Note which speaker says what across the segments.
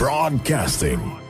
Speaker 1: Broadcasting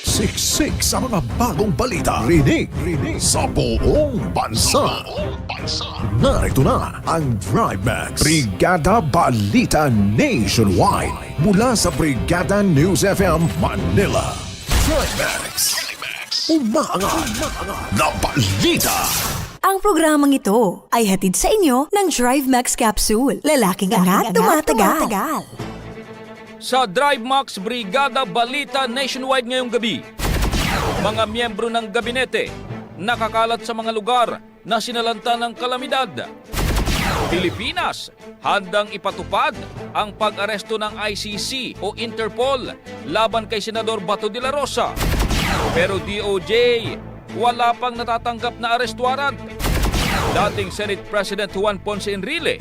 Speaker 1: Siksik sa mga bagong balita. Rinig, rinig sa buong bansa. Narito na ang Drive Max. Brigada Balita Nationwide. Mula sa Brigada News FM Manila. Drive Max. Umaangat na balita.
Speaker 2: Ang programang ito ay hatid sa inyo ng Drive Max Capsule. Lalaking angat, tumatagal.
Speaker 3: Sa Drive Max Brigada Balita Nationwide ngayong gabi, mga miyembro ng gabinete nakakalat sa mga lugar na sinalanta ng kalamidad. Pilipinas, handang ipatupad ang pag-aresto ng ICC o Interpol laban kay Senador Bato de la Rosa. Pero DOJ, wala pang natatanggap na arrest warrant. Dating Senate President Juan Ponce Enrile,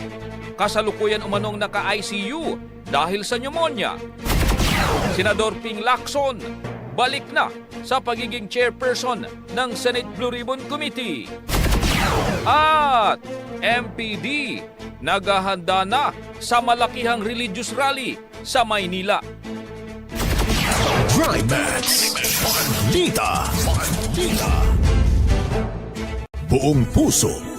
Speaker 3: kasalukuyan umanong naka-ICU dahil sa pneumonia. Senador Ping Lacson, balik na sa pagiging chairperson ng Senate Blue Ribbon Committee. At MPD, naghahanda na sa malakihang religious rally sa Maynila.
Speaker 1: Drive Max. Balita. Buong puso.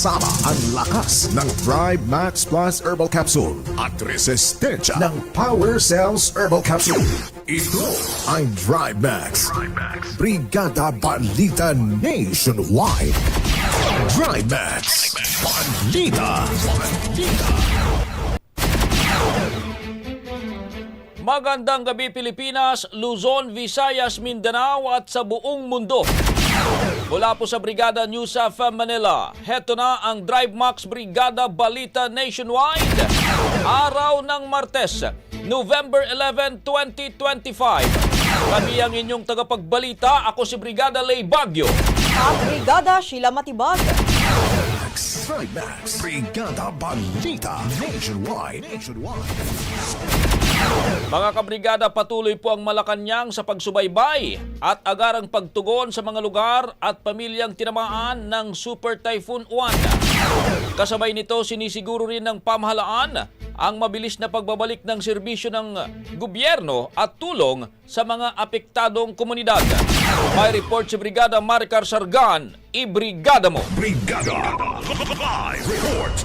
Speaker 1: Kasama ang lakas ng Drive Max Plus Herbal Capsule at resistensya ng Power Cells Herbal Capsule. Ito ang Drive Max. Brigada Balita Nationwide. Drive Max. Balita. Balita.
Speaker 3: Magandang gabi Pilipinas, Luzon, Visayas, Mindanao at sa buong mundo. Mula po sa Brigada News of Manila, heto na ang Drive Max Brigada Balita Nationwide. Araw ng Martes, November 11, 2025. Kami ang inyong tagapagbalita. Ako si Brigada Lay Bagyo.
Speaker 4: At Brigada Sheila Matibag.
Speaker 1: Drive Max. Brigada Balita Nationwide. Nationwide.
Speaker 3: Mga kabrigada, patuloy po ang Malacanang sa pagsubaybay at agarang pagtugon sa mga lugar at pamilyang tinamaan ng Super Typhoon Uwan. Kasabay nito, sinisiguro rin ng pamahalaan ang mabilis na pagbabalik ng serbisyo ng gobyerno at tulong sa mga apektadong komunidad. May report si Brigada Maricar Sargan, ibrigada mo!
Speaker 5: Brigada. Live report.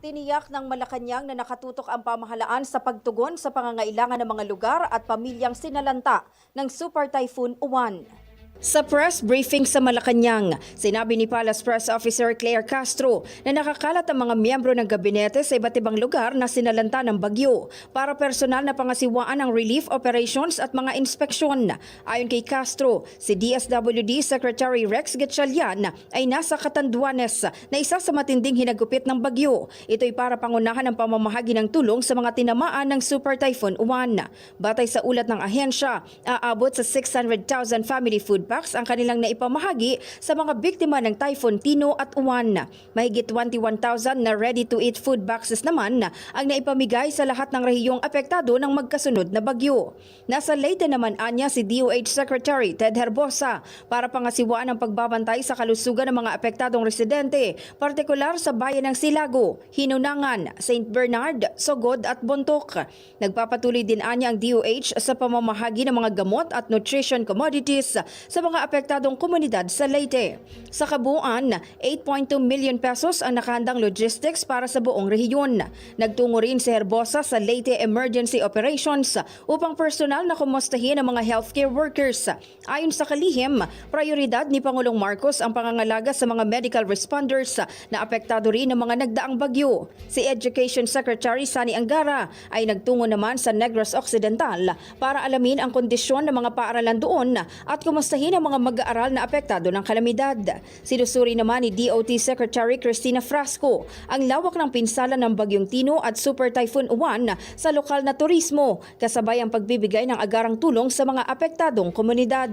Speaker 4: Tiniyak ng Malacanang na nakatutok ang pamahalaan sa pagtugon sa pangangailangan ng mga lugar at pamilyang sinalanta ng Super Typhoon Uwan. Sa press briefing sa Malacanang, sinabi ni Palace Press Officer Claire Castro na nakakalat ang mga miyembro ng gabinete sa iba't ibang lugar na sinalanta ng bagyo para personal na pangasiwaan ang relief operations at mga inspeksyon. Ayon kay Castro, si DSWD Secretary Rex Gatchalian ay nasa Catanduanes na isa sa matinding hinagupit ng bagyo. Ito'y para pangunahan ang pamamahagi ng tulong sa mga tinamaan ng Super Typhoon Uwan. Batay sa ulat ng ahensya, aabot sa 600,000 family food packs ang kanilang naipamahagi sa mga biktima ng Typhoon Tino at Uwan. Mahigit 21,000 na ready-to-eat food boxes naman ang naipamigay sa lahat ng rehiyong apektado ng magkasunod na bagyo. Nasa Leyte naman anya si DOH Secretary Ted Herbosa para pangasiwaan ang pagbabantay sa kalusugan ng mga apektadong residente, partikular sa bayan ng Silago, Hinunangan, St. Bernard, Sogod at Bontok. Nagpapatuloy din anya ang DOH sa pamamahagi ng mga gamot at nutrition commodities sa mga apektadong komunidad sa Leyte. Sa kabuuan, 8.2 million pesos ang nakahandang logistics para sa buong rehiyon. Nagtungo rin si Herbosa sa Leyte Emergency Operations upang personal na kumustahin ang mga healthcare workers. Ayon sa kalihim, prioridad ni Pangulong Marcos ang pangangalaga sa mga medical responders na apektado rin ng mga nagdaang bagyo. Si Education Secretary Sani Angara ay nagtungo naman sa Negros Occidental para alamin ang kondisyon ng mga paaralan doon at kumustahin ang mga mag-aaral na apektado ng kalamidad. Sinusuri naman ni DOT Secretary Cristina Frasco ang lawak ng pinsala ng Bagyong Tino at Super Typhoon Uwan sa lokal na turismo kasabay ang pagbibigay ng agarang tulong sa mga apektadong komunidad.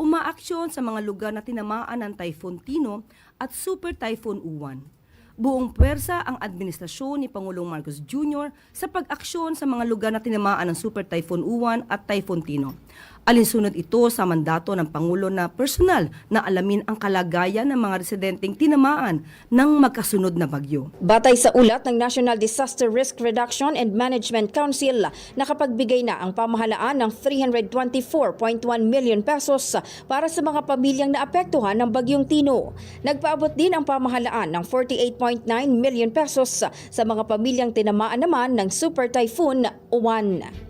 Speaker 6: umaaksyon sa mga lugar na tinamaan ng Typhoon Tino at Super Typhoon Uwan. Buong puwersa ang administrasyon ni Pangulong Marcos Jr. sa pag-aksyon sa mga lugar na tinamaan ng Super Typhoon Uwan at Typhoon Tino. Alinsunod ito sa mandato ng Pangulo na personal na alamin ang kalagayan ng mga residenteng tinamaan ng magkasunod na bagyo.
Speaker 4: Batay sa ulat ng National Disaster Risk Reduction and Management Council, nakapagbigay na ang pamahalaan ng 324.1 million pesos para sa mga pamilyang naapektuhan ng Bagyong Tino. Nagpaabot din ang pamahalaan ng 48.9 million pesos sa mga pamilyang tinamaan naman ng Super Typhoon Uwan.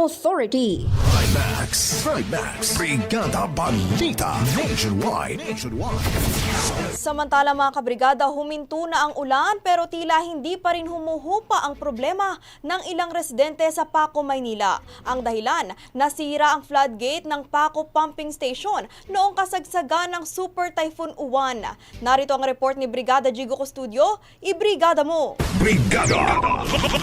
Speaker 4: Authority.
Speaker 1: Trimax, Trimax, Brigada Balita, Nationwide, Nationwide.
Speaker 7: Samantala mga kabrigada, huminto na ang ulan pero tila hindi pa rin humuhupa ang problema ng ilang residente sa Paco, Maynila. Ang dahilan, nasira ang floodgate ng Paco Pumping Station noong kasagsagan ng Super Typhoon Uwan. Narito ang report ni Brigada Jigo Custudio, ibrigada mo!
Speaker 5: Brigada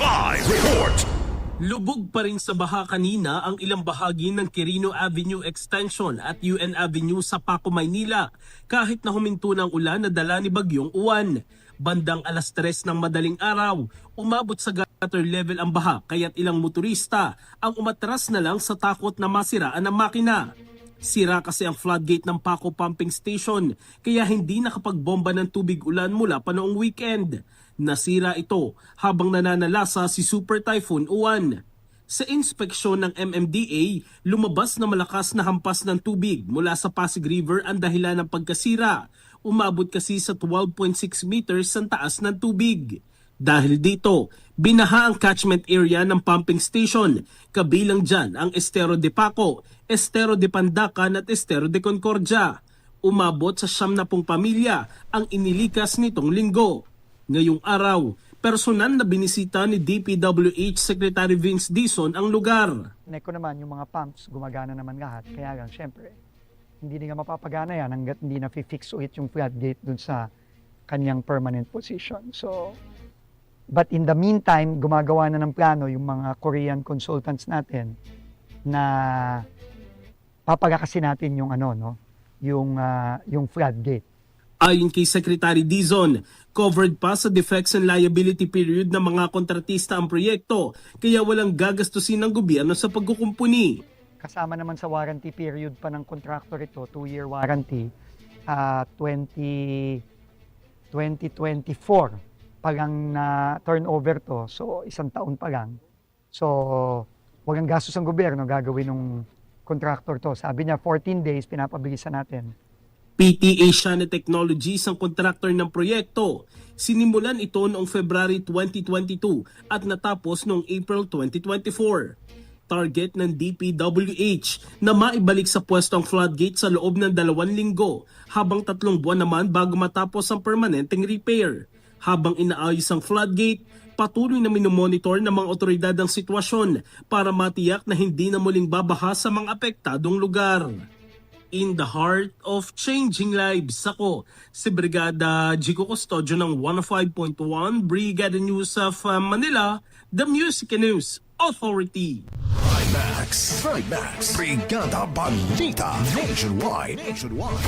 Speaker 5: Live Report
Speaker 8: Lubog pa rin sa baha kanina ang ilang bahagi ng Quirino Avenue Extension at UN Avenue sa Paco, Maynila kahit na huminto ng ulan na dala ni Bagyong Uwan. Bandang alas 3 ng madaling araw, umabot sa gutter level ang baha kaya't ilang motorista ang umatras na lang sa takot na masiraan ang makina. Sira kasi ang floodgate ng Paco Pumping Station kaya hindi nakapagbomba ng tubig ulan mula pa noong weekend. Nasira ito habang nananalasa si Super Typhoon Uwan. Sa inspeksyon ng MMDA, lumabas na malakas na hampas ng tubig mula sa Pasig River ang dahilan ng pagkasira. Umabot kasi sa 12.6 meters ang taas ng tubig. Dahil dito, binaha ang catchment area ng pumping station. Kabilang dyan ang Estero de Paco, Estero de Pandacan at Estero de Concordia. Umabot sa siyam na pamilya ang inilikas nitong linggo. Ngayong araw, personal na binisita ni DPWH Secretary Vince Dison ang lugar.
Speaker 9: Connect ko naman yung mga pumps, gumagana naman lahat. Kaya lang, syempre, hindi nga mapapagana yan hanggat hindi na fix ulit yung floodgate dun sa kanyang permanent position. So, but in the meantime, gumagawa na ng plano yung mga Korean consultants natin na papagakasin natin yung ano, no? Yung, ah, yung floodgate.
Speaker 8: Ayon kay Secretary Dizon, covered pa sa defects and liability period ng mga kontratista ang proyekto kaya walang gagastusin ng gobyerno sa pagkukumpuni.
Speaker 9: kasama naman sa warranty period pa ng contractor ito, two-year warranty, ah 20, 2024 pa lang na turnover to, so isang taon pa lang. So, walang gastos ang gobyerno gagawin ng contractor to. Sabi niya, 14 days, pinapabilisan natin.
Speaker 8: PT Asiana Technologies ang kontraktor ng proyekto. Sinimulan ito noong February 2022 at natapos noong April 2024. Target ng DPWH na maibalik sa pwesto ang floodgate sa loob ng dalawang linggo habang tatlong buwan naman bago matapos ang permanenteng repair. Habang inaayos ang floodgate, patuloy na minomonitor ng mga otoridad ang sitwasyon para matiyak na hindi na muling babaha sa mga apektadong lugar in the heart of changing lives. Ako, si Brigada Jico Custodio ng 105.1 Brigada News of uh, Manila, the Music and News Authority.
Speaker 1: Max, Max, Brigada Balita Nationwide. Nationwide.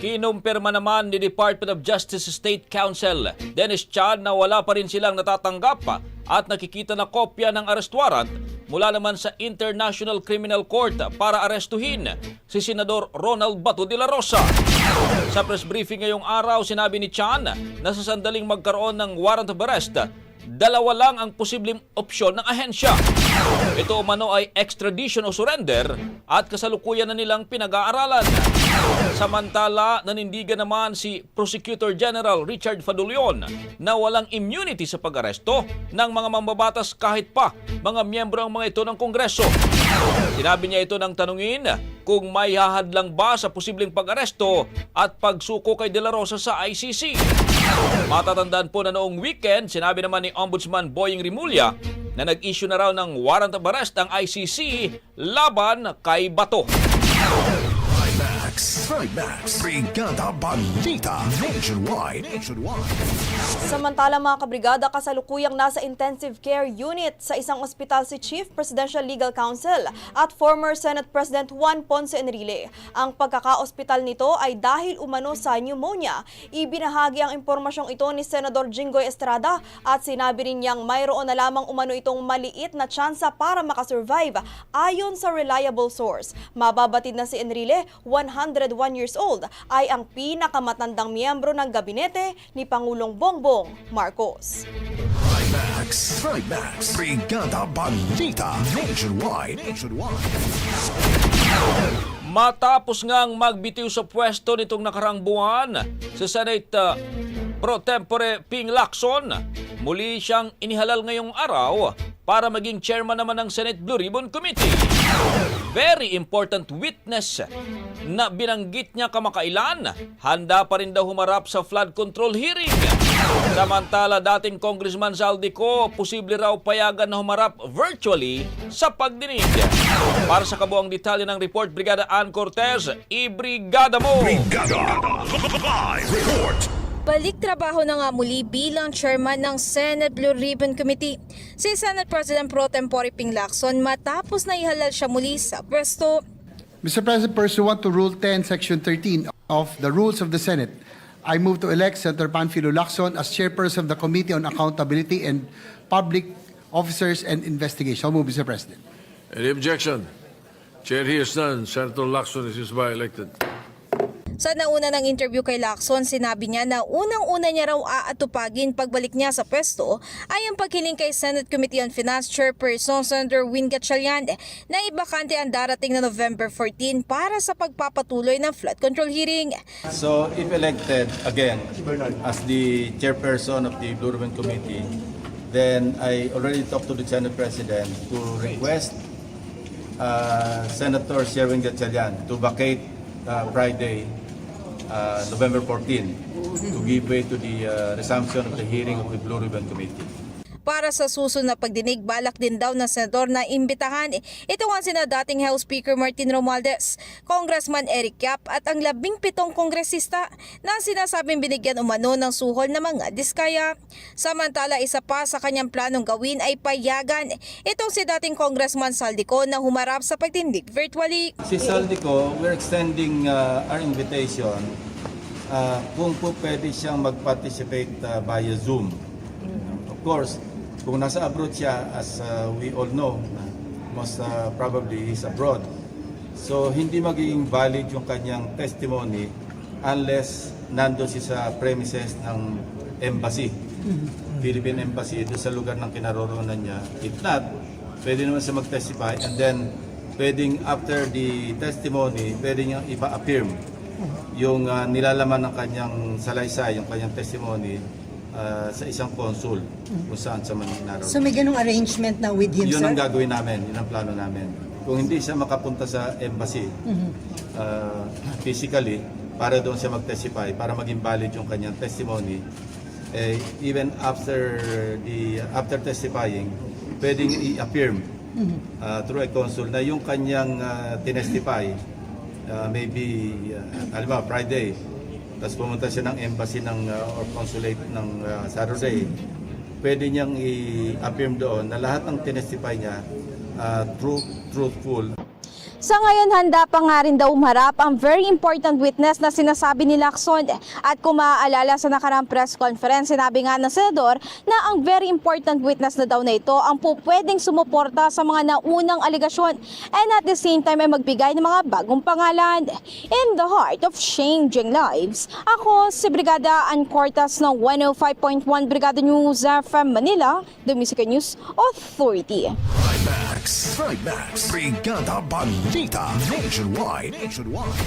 Speaker 3: Kinumpirma naman ni Department of Justice State Counsel Dennis Chan na wala pa rin silang natatanggap at nakikita na kopya ng arrest warrant mula naman sa International Criminal Court para arestuhin si Senador Ronald Bato de la Rosa. Sa press briefing ngayong araw, sinabi ni Chan na sa sandaling magkaroon ng warrant of arrest, dalawa lang ang posibleng opsyon ng ahensya. Ito umano ay extradition o surrender at kasalukuyan na nilang pinag-aaralan. Samantala, nanindigan naman si Prosecutor General Richard Fadulion na walang immunity sa pag-aresto ng mga mambabatas kahit pa mga miyembro ang mga ito ng Kongreso. Sinabi niya ito ng tanungin kung may hahadlang ba sa posibleng pag-aresto at pagsuko kay De La Rosa sa ICC. Matatandaan po na noong weekend, sinabi naman ni Ombudsman Boying Rimulya na nag-issue na raw ng warrant of arrest ang ICC laban kay Bato.
Speaker 1: Max, Max, Brigada Balita Nationwide. Nationwide.
Speaker 7: Samantala mga kabrigada, kasalukuyang nasa intensive care unit sa isang ospital si Chief Presidential Legal Counsel at former Senate President Juan Ponce Enrile. Ang pagkaka-ospital nito ay dahil umano sa pneumonia. Ibinahagi ang impormasyong ito ni Senador Jinggoy Estrada at sinabi rin niyang mayroon na lamang umano itong maliit na tsansa para makasurvive ayon sa reliable source. Mababatid na si Enrile, 101 years old, ay ang pinakamatandang miyembro ng gabinete ni Pangulong Bongbong Marcos.
Speaker 1: Max, Max, Brigada Balita Nationwide. Nationwide.
Speaker 3: Matapos ngang magbitiw sa pwesto nitong nakarang buwan sa Senate uh, Pro Tempore Ping Lacson, muli siyang inihalal ngayong araw para maging chairman naman ng Senate Blue Ribbon Committee. Very important witness na binanggit niya kamakailan, handa pa rin daw humarap sa flood control hearing. Samantala, dating Congressman Saldico, posible raw payagan na humarap virtually sa pagdinig. Para sa kabuang detalye ng report, Brigada Ann Cortez, i-brigada mo!
Speaker 5: Brigada Live Report.
Speaker 10: Balik trabaho na nga muli bilang chairman ng Senate Blue Ribbon Committee si Senate President Pro Tempore Ping Lacson matapos na ihalal siya muli sa pwesto.
Speaker 11: Mr. President, pursuant to Rule 10, Section 13 of the Rules of the Senate, I move to elect Senator Panfilo Lacson as chairperson of the Committee on Accountability and Public Officers and Investigation. I'll move, Mr. President.
Speaker 12: Any objection? Chair hears none. Senator Lacson is hereby elected.
Speaker 10: Sa nauna ng interview kay Lacson, sinabi niya na unang-una niya raw aatupagin pagbalik niya sa pwesto ay ang paghiling kay Senate Committee on Finance Chairperson Senator Win Gatchalian na ibakante ang darating na November 14 para sa pagpapatuloy ng flood control hearing.
Speaker 13: So, if elected again as the chairperson of the Blue Ribbon Committee, then I already talked to the Senate President to request uh, Senator Sherwin Gatchalian to vacate uh, Friday, uh, November 14, to give way to the uh, resumption of the hearing of the Blue Ribbon Committee.
Speaker 10: Para sa susunod na pagdinig, balak din daw ng senador na imbitahan. Ito nga sina dating House Speaker Martin Romualdez, Congressman Eric Yap at ang labing pitong kongresista na sinasabing binigyan umano ng suhol na mga diskaya. Samantala, isa pa sa kanyang planong gawin ay payagan itong si dating Congressman Saldico na humarap sa pagtindig virtually.
Speaker 13: Si Saldico, we're extending uh, our invitation uh, kung po pwede siyang mag-participate uh, via Zoom. Of course, kung nasa abroad siya, as uh, we all know, most uh, probably he's abroad. So, hindi magiging valid yung kanyang testimony unless nando siya sa premises ng embassy, Philippine Embassy, doon sa lugar ng kinaroroonan niya. If not, pwede naman siya mag-testify and then pwedeng after the testimony, pwede niyang ipa-affirm yung ah, nilalaman ng kanyang salaysay, yung kanyang testimony ah, sa isang consul kung saan sa man naroon.
Speaker 14: So may ganong arrangement na with him,
Speaker 13: Yun
Speaker 14: sir?
Speaker 13: ang gagawin namin, yun ang plano namin. Kung hindi siya makapunta sa embassy uh, physically, para doon siya mag-testify, para maging valid yung kanyang testimony, eh, even after the after testifying, pwedeng i-affirm uh, through a consul na yung kanyang uh, tinestify, uh, maybe, uh, alam mo, Friday, tapos pumunta siya ng embassy ng, uh, or consulate ng uh, Saturday, pwede niyang i-affirm doon na lahat ng tinestify niya uh, truth, truthful
Speaker 10: Sa ngayon, handa pa nga rin daw umarap ang very important witness na sinasabi ni Lacson. At kung maaalala sa nakarang press conference, sinabi nga ng senador na ang very important witness na daw na ito ang po pwedeng sumuporta sa mga naunang aligasyon and at the same time ay magbigay ng mga bagong pangalan. In the heart of changing lives, ako si Brigada Ann Cortas ng 105.1 Brigada News FM Manila, the Music News Authority.
Speaker 1: Trimax, Trimax, Brigada Balita Nationwide. Nationwide.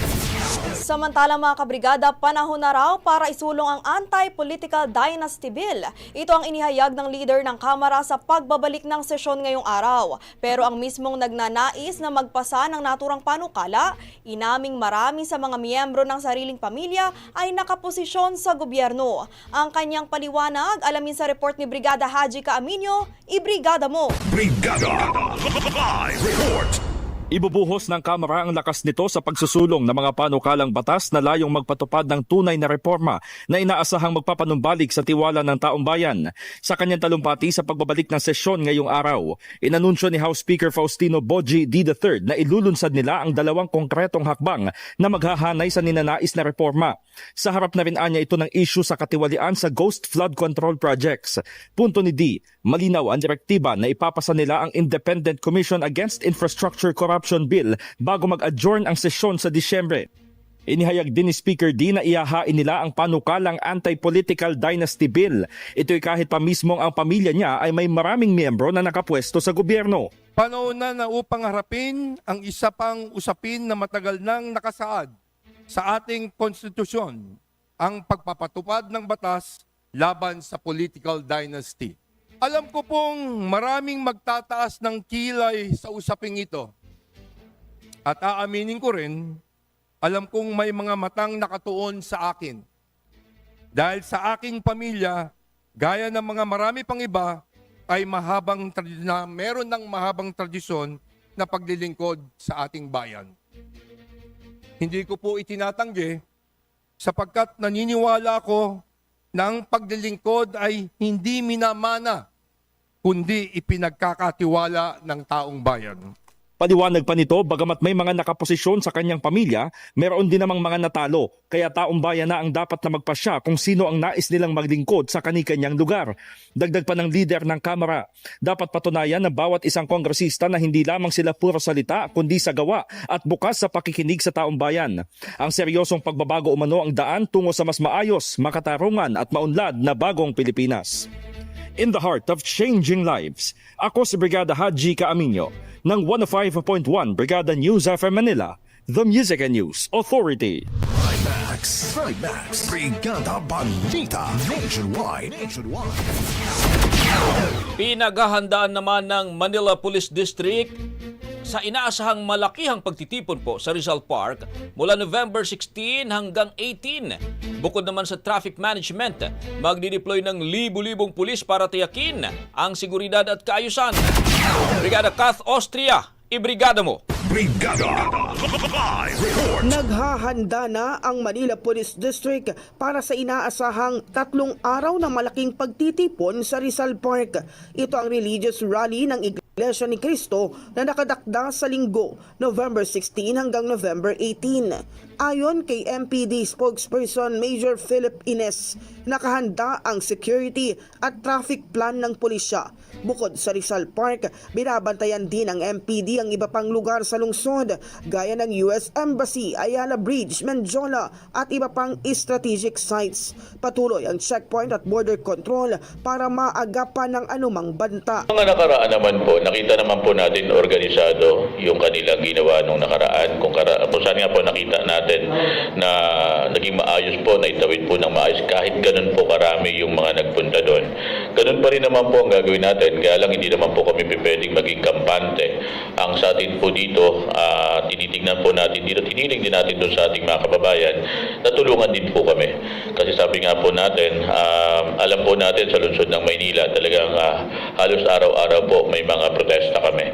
Speaker 7: Samantala mga kabrigada, panahon na raw para isulong ang Anti-Political Dynasty Bill. Ito ang inihayag ng leader ng Kamara sa pagbabalik ng sesyon ngayong araw. Pero ang mismong nagnanais na magpasa ng naturang panukala, inaming marami sa mga miyembro ng sariling pamilya ay nakaposisyon sa gobyerno. Ang kanyang paliwanag, alamin sa report ni Brigada Haji Kaaminyo, ibrigada mo!
Speaker 15: Brigada Live Report.
Speaker 16: Ibubuhos ng Kamara ang lakas nito sa pagsusulong ng mga panukalang batas na layong magpatupad ng tunay na reforma na inaasahang magpapanumbalik sa tiwala ng taong bayan. Sa kanyang talumpati sa pagbabalik ng sesyon ngayong araw, inanunsyo ni House Speaker Faustino Boji D. III na ilulunsad nila ang dalawang konkretong hakbang na maghahanay sa ninanais na reforma. Sa harap na rin anya ito ng issue sa katiwalian sa ghost flood control projects. Punto ni D, malinaw ang direktiba na ipapasa nila ang Independent Commission Against Infrastructure Corruption Bill bago mag-adjourn ang sesyon sa Disyembre. Inihayag din ni Speaker D na iyahain nila ang panukalang anti-political dynasty bill. Ito'y kahit pa mismong ang pamilya niya ay may maraming miyembro na nakapwesto sa gobyerno.
Speaker 17: Panahon na na upang harapin ang isa pang usapin na matagal nang nakasaad sa ating konstitusyon, ang pagpapatupad ng batas laban sa political dynasty. Alam ko pong maraming magtataas ng kilay sa usaping ito. At aaminin ko rin, alam kong may mga matang nakatuon sa akin. Dahil sa aking pamilya, gaya ng mga marami pang iba, ay mahabang na meron ng mahabang tradisyon na paglilingkod sa ating bayan. Hindi ko po itinatanggi sapagkat naniniwala ako na ang paglilingkod ay hindi minamana kundi ipinagkakatiwala ng taong bayan.
Speaker 16: Paliwanag pa nito, bagamat may mga nakaposisyon sa kanyang pamilya, meron din namang mga natalo, kaya taong bayan na ang dapat na magpasya kung sino ang nais nilang maglingkod sa kanikanyang lugar. Dagdag pa ng leader ng Kamara, dapat patunayan ng bawat isang kongresista na hindi lamang sila puro salita, kundi sa gawa at bukas sa pakikinig sa taong bayan. Ang seryosong pagbabago umano ang daan tungo sa mas maayos, makatarungan at maunlad na bagong Pilipinas. In the heart of changing lives, ako si Brigada Haji Kaaminyo ng 105.1 Brigada News FM Manila, the Music and News Authority.
Speaker 1: Trimax, Trimax, Brigada Balita Nationwide. Nationwide.
Speaker 16: Pinaghahandaan naman ng Manila Police District sa inaasahang malakihang pagtitipon po sa Rizal Park mula November 16 hanggang 18. Bukod naman sa traffic management, magdideploy ng libu-libong pulis para tiyakin ang seguridad at kaayusan. Brigada Kath Austria, ibrigada mo!
Speaker 15: Brigada Live Report.
Speaker 18: Naghahanda na ang Manila Police District para sa inaasahang tatlong araw na malaking pagtitipon sa Rizal Park. Ito ang religious rally ng Iglesia ni Cristo na nakadakda sa linggo, November 16 hanggang November 18. Ayon kay MPD spokesperson Major Philip Ines, nakahanda ang security at traffic plan ng pulisya. Bukod sa Rizal Park, binabantayan din ng MPD ang iba pang lugar sa lungsod gaya ng US Embassy, Ayala Bridge, Menjola at iba pang strategic sites. Patuloy ang checkpoint at border control para maagapan ng anumang banta.
Speaker 19: Mga nakaraan naman po, nakita naman po natin organisado yung kanilang ginawa nung nakaraan. Kung, kung saan nga po nakita natin na naging maayos po, na itawid po ng maayos kahit ganun po karami yung mga nagpunta doon. Ganun pa rin naman po ang gagawin natin, kaya lang hindi naman po kami pwedeng maging kampante. Ang sa atin po dito, ah, tinitingnan po natin dito, tiniling din natin doon sa ating mga kababayan, natulungan din po kami. Kasi sabi nga po natin, ah, alam po natin sa lungsod ng Maynila, talagang ah, halos araw-araw po may mga protesta kami.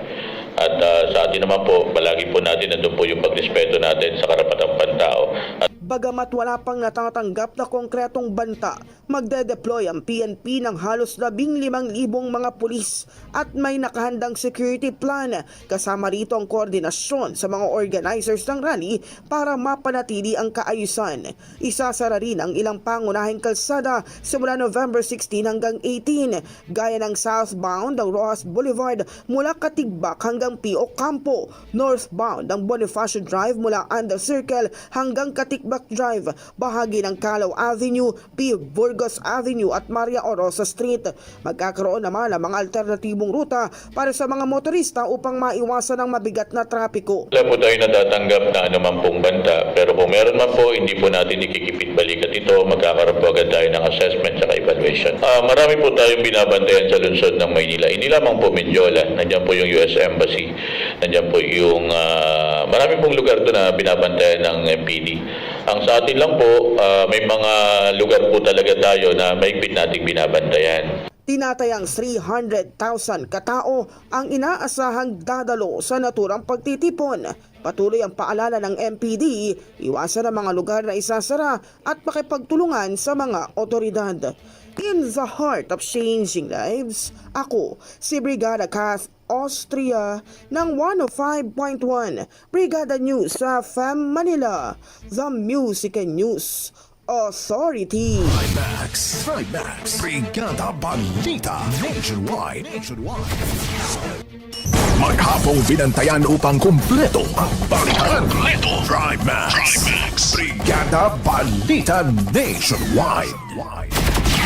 Speaker 19: At ah, sa atin naman po, palagi po natin nandun po yung pagrespeto natin sa karapatang pantao. At
Speaker 18: Bagamat wala pang natatanggap na konkretong banta, magde-deploy ang PNP ng halos 15,000 mga pulis at may nakahandang security plan kasama rito ang koordinasyon sa mga organizers ng rally para mapanatili ang kaayusan. Isasara rin ang ilang pangunahing kalsada simula November 16 hanggang 18 gaya ng southbound ng Rojas Boulevard mula Katigbak hanggang P.O. Campo, northbound ng Bonifacio Drive mula Under Circle hanggang Katikbak Drive, bahagi ng Calao Avenue, P. Burgos Avenue at Maria Orosa Street. Magkakaroon naman ng mga alternatibong ruta para sa mga motorista upang maiwasan ang mabigat na trapiko.
Speaker 19: wala po tayo natatanggap na anuman pong banta. Pero kung meron man po, hindi po natin ikikipit balikat ito. Magkakaroon po agad tayo ng assessment at evaluation. Ah, marami po tayong binabantayan sa lungsod ng Maynila. Hindi lamang po Mindiola. Nandiyan po yung US Embassy. Nandiyan po yung... ah, marami pong lugar doon na binabantayan ng MPD. Ang sa atin lang po, ah, may mga lugar po talaga tayo na maigpit nating binabantayan.
Speaker 18: Tinatayang 300,000 katao ang inaasahang dadalo sa naturang pagtitipon. Patuloy ang paalala ng MPD, iwasan ang mga lugar na isasara at makipagtulungan sa mga otoridad. In the heart of changing lives, ako si Brigada Kath Austria ng 105.1 Brigada News sa FM Manila, The Music and News Authority.
Speaker 1: Max, Max, Brigada Balita Nationwide. Nationwide. Maghapong binantayan upang kumpleto ang balitan. Kumpleto. Drive Max. Drive Max. Brigada Balita Nationwide.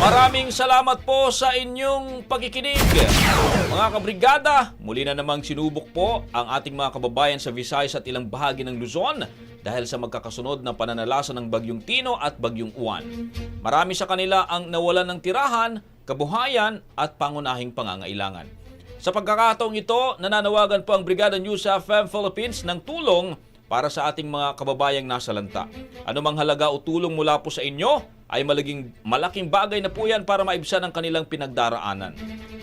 Speaker 3: Maraming salamat po sa inyong pagkikinig. Mga kabrigada, muli na namang sinubok po ang ating mga kababayan sa Visayas at ilang bahagi ng Luzon dahil sa magkakasunod na pananalasa ng Bagyong Tino at Bagyong Uwan. Marami sa kanila ang nawalan ng tirahan, kabuhayan at pangunahing pangangailangan. Sa pagkakataong ito, nananawagan po ang Brigada News FM Philippines ng tulong para sa ating mga kababayang nasa lanta. Anumang halaga o tulong mula po sa inyo ay malaging malaking bagay na po yan para maibsan ang kanilang pinagdaraanan.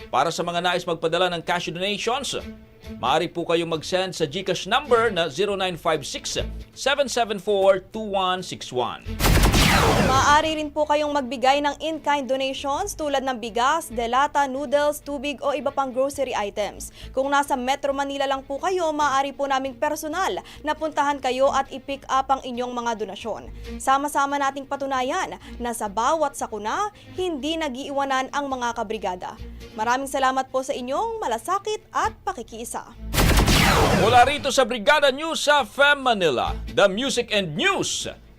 Speaker 3: Para sa mga nais magpadala ng cash donations, maaari po kayong mag-send sa GCash number na 0956-774-2161.
Speaker 7: Maaari rin po kayong magbigay ng in-kind donations tulad ng bigas, delata, noodles, tubig o iba pang grocery items. Kung nasa Metro Manila lang po kayo, maaari po naming personal na puntahan kayo at i-pick up ang inyong mga donasyon. Sama-sama nating patunayan na sa bawat sakuna, hindi nagiiwanan ang mga kabrigada. Maraming salamat po sa inyong malasakit at pakikiisa.
Speaker 3: Mula rito sa Brigada News sa FM Manila, the Music and News